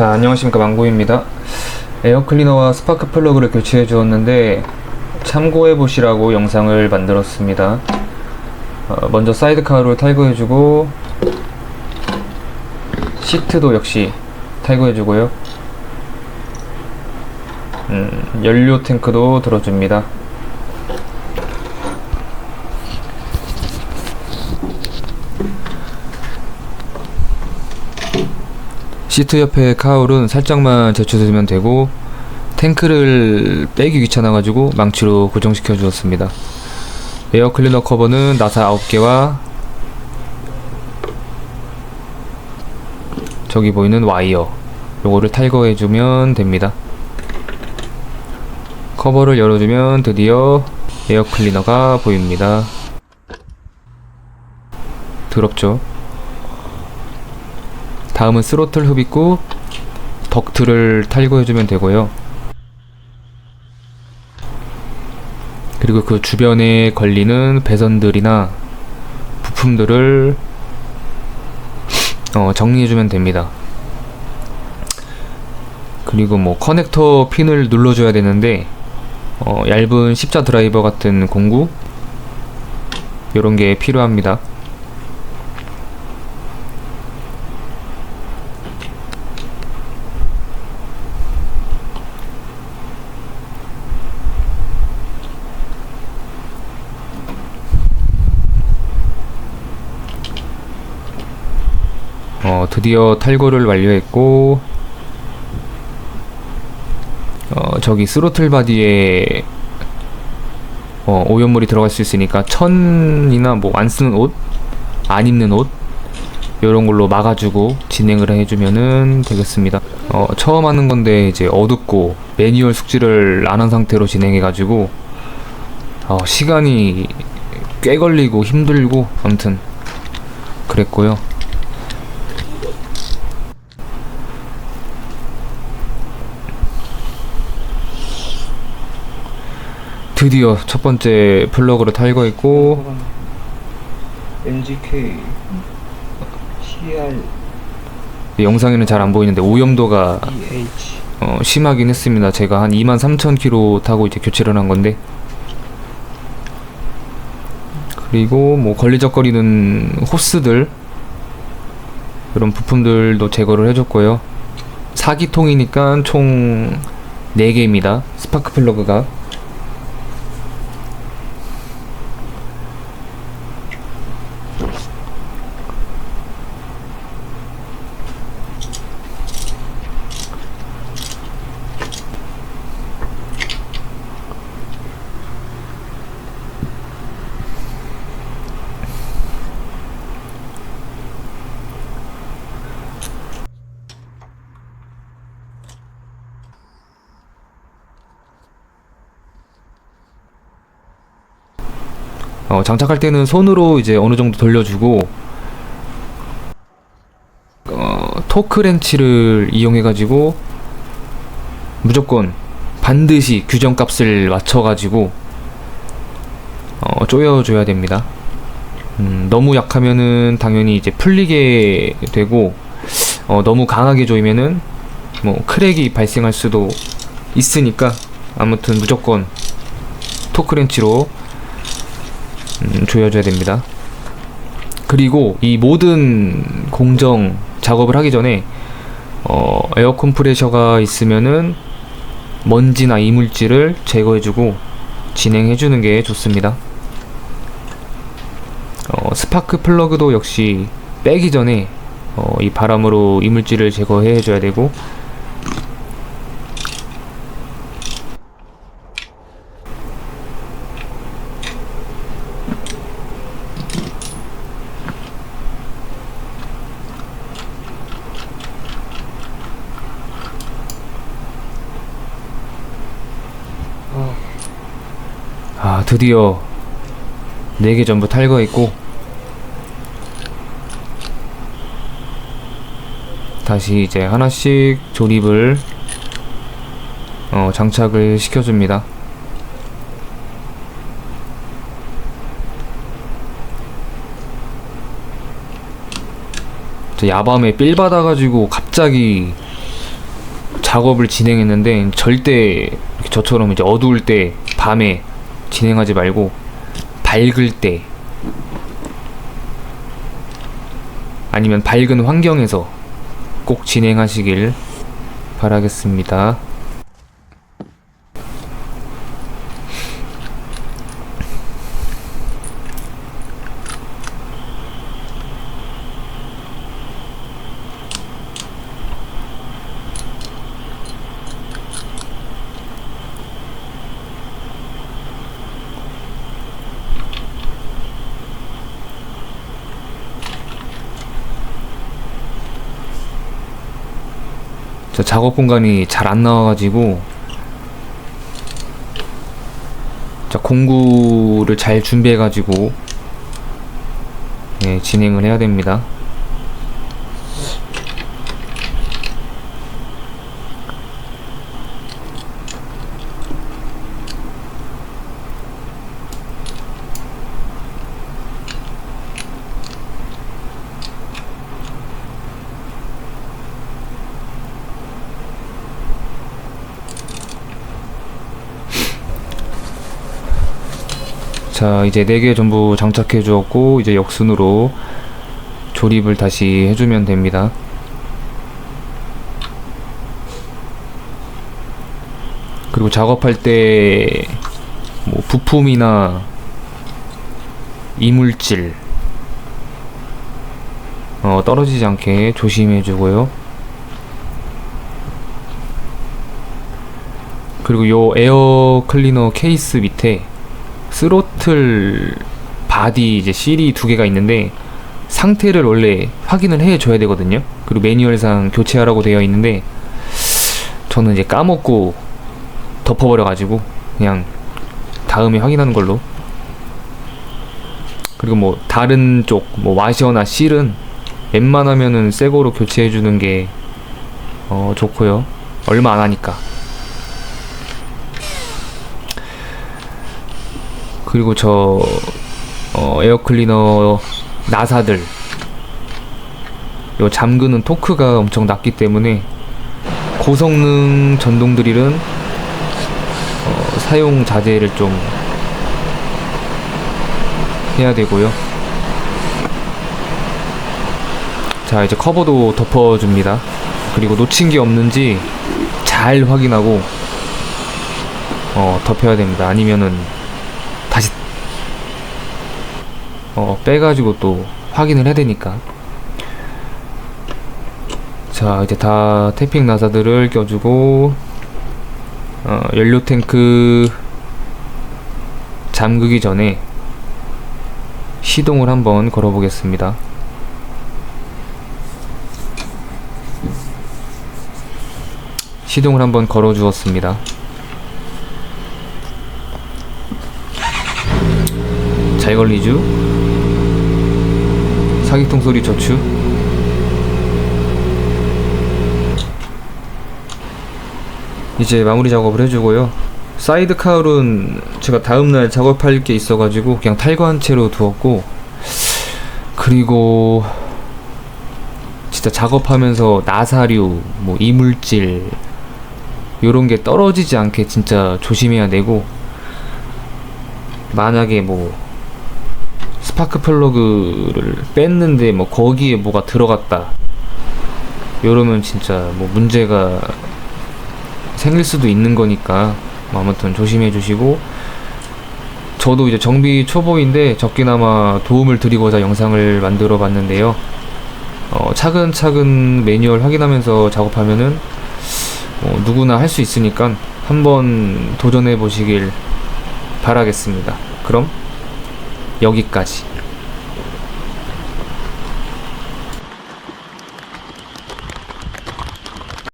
자 안녕하십니까. 망고입니다. 에어클리너와 스파크 플러그를 교체해 주었는데 참고해 보시라고 영상을 만들었습니다. 어, 먼저 사이드카우를 탈거해 주고 시트도 역시 탈거해 주고요. 음, 연료 탱크도 들어줍니다 시트 옆에 카울은 살짝만 제쳐주면 되고 탱크를 빼기 귀찮아가지고 망치로 고정시켜 주었습니다. 에어 클리너 커버는 나사 9개와 저기 보이는 와이어 요거를 탈거해주면 됩니다. 커버를 열어주면 드디어 에어 클리너가 보입니다. 더럽죠? 다음은 스로틀 흡입구 덕트를 탈거해주면 되고요. 그리고 그 주변에 걸리는 배선들이나 부품들을 어, 정리해주면 됩니다. 그리고 뭐 커넥터 핀을 눌러줘야 되는데 어, 얇은 십자 드라이버 같은 공구 이런 게 필요합니다. 어, 드디어 탈거를 완료했고 어, 저기 스로틀 바디에 어, 오염물이 들어갈 수 있으니까 천이나 뭐 안 쓰는 옷, 안 입는 옷 이런 걸로 막아주고 진행을 해주면은 되겠습니다. 어, 처음 하는 건데 이제 어둡고 매뉴얼 숙지를 안 한 상태로 진행해가지고 어, 시간이 꽤 걸리고 힘들고 아무튼 그랬고요. 드디어 첫 번째 플러그를 탈거했고 MGK CR 영상에는 잘 안 보이는데 오염도가 EH 어, 심하긴 했습니다. 제가 한 23,000km 타고 이제 교체를 한 건데 그리고 뭐 걸리적거리는 호스들 이런 부품들도 제거를 해줬고요. 사기통이니까 총 4개입니다. 스파크 플러그가 어, 장착할 때는 손으로 이제 어느 정도 돌려주고 어, 토크 렌치를 이용해 가지고 무조건 반드시 규정값을 맞춰 가지고 어, 조여줘야 됩니다. 음, 너무 약하면은 당연히 이제 풀리게 되고 어, 너무 강하게 조이면은 뭐 크랙이 발생할 수도 있으니까 아무튼 무조건 토크렌치로 음, 조여줘야 됩니다. 그리고 이 모든 공정 작업을 하기 전에 어, 에어 컴프레셔가 있으면은 먼지나 이물질을 제거해주고 진행해주는 게 좋습니다. 어, 스파크 플러그도 역시 빼기 전에 어, 이 바람으로 이물질을 제거해줘야 되고 아 드디어 4개 전부 탈거했고 다시 이제 하나씩 조립을 어, 장착을 시켜줍니다. 저 야밤에 삘 받아가지고 갑자기 작업을 진행했는데 절대 저처럼 이제 어두울 때 밤에 진행하지 말고 밝을 때 아니면 밝은 환경에서 꼭 진행하시길 바라겠습니다. 저 작업 공간이 잘 안 나와가지고 자 공구를 잘 준비해가지고 예, 진행을 해야 됩니다. 자 이제 4개 전부 장착해 주었고 이제 역순으로 조립을 다시 해주면 됩니다. 그리고 작업할 때 뭐 부품이나 이물질 어, 떨어지지 않게 조심해 주고요. 그리고 요 에어 클리너 케이스 밑에 스로틀 바디 이제 실이 두 개가 있는데 상태를 원래 확인을 해 줘야 되거든요. 그리고 매뉴얼상 교체하라고 되어 있는데 저는 이제 까먹고 덮어버려 가지고 그냥 다음에 확인하는 걸로. 그리고 뭐 다른 쪽 뭐 와셔나 실은 웬만하면은 새 거로 교체해 주는 게 어, 좋고요. 얼마 안 하니까. 그리고 저 어, 에어클리너 나사들 요 잠그는 토크가 엄청 낮기 때문에 고성능 전동 드릴은 어, 사용 자제를 좀 해야 되고요. 자 이제 커버도 덮어줍니다. 그리고 놓친 게 없는지 잘 확인하고 어, 덮여야 됩니다. 아니면은 다시 어, 빼가지고 또 확인을 해야 되니까. 자 이제 다 태핑 나사들을 껴주고 어, 연료 탱크 잠그기 전에 시동을 한번 걸어 보겠습니다. 시동을 한번 걸어 주었습니다. 잘 걸리죠? 사기통 소리 저추? 이제 마무리 작업을 해주고요. 사이드 카울은 제가 다음날 작업할 게 있어가지고 그냥 탈거한 채로 두었고 그리고 진짜 작업하면서 나사류 뭐 이물질 요런 게 떨어지지 않게 진짜 조심해야 되고 만약에 뭐 스파크 플러그를 뺐는데 뭐 거기에 뭐가 들어갔다. 이러면 진짜 뭐 문제가 생길 수도 있는 거니까 뭐 아무튼 조심해 주시고. 저도 이제 정비 초보인데 적게나마 도움을 드리고자 영상을 만들어 봤는데요. 어, 차근차근 매뉴얼 확인하면서 작업하면은 어, 누구나 할 수 있으니까 한번 도전해 보시길 바라겠습니다. 그럼 여기까지